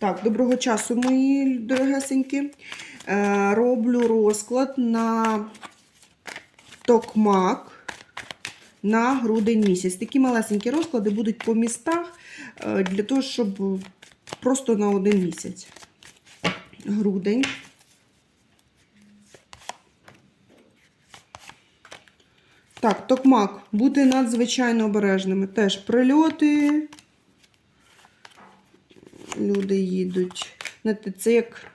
Так, доброго часу, мої дорогесенькі. Е, роблю розклад на токмак на грудень місяць. Такі малесенькі розклади будуть по містах е, для того, щоб просто на один місяць. Грудень. Так, токмак. Бути надзвичайно обережними. Теж прильоти. Люди їдуть. Це як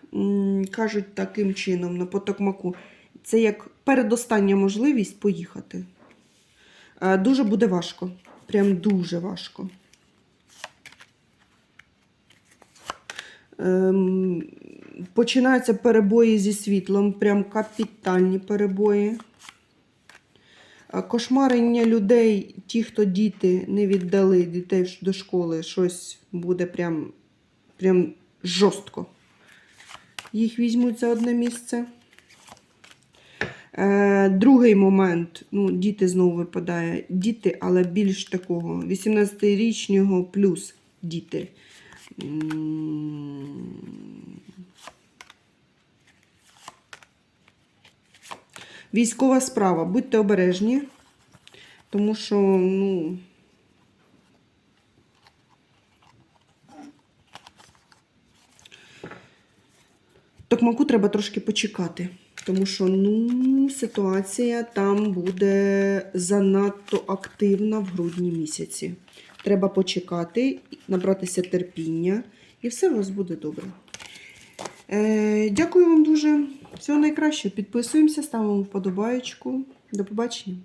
кажуть таким чином на потокмаку. Це як передостання можливість поїхати. Е, Дуже буде важко. Прям дуже важко. Ем, починаються перебої зі світлом, прям капітальні перебої. Е, Кошмарення людей, ті, хто діти не віддали дітей до школи, щось буде прям, прям жорстко. Їх візьмуть за одне місце. Е, другий момент, ну, діти знову випадає. Діти, але більш такого 18-річного плюс діти. Військова справа. Будьте обережні, тому що, ну. Токмаку треба трошки почекати, тому що ну, ситуація там буде занадто активна в грудні місяці. Треба почекати, набратися терпіння, і все у вас буде добре. Е, дякую вам дуже. Всього найкращого. Підписуємося, ставимо вподобаєчку. До побачення.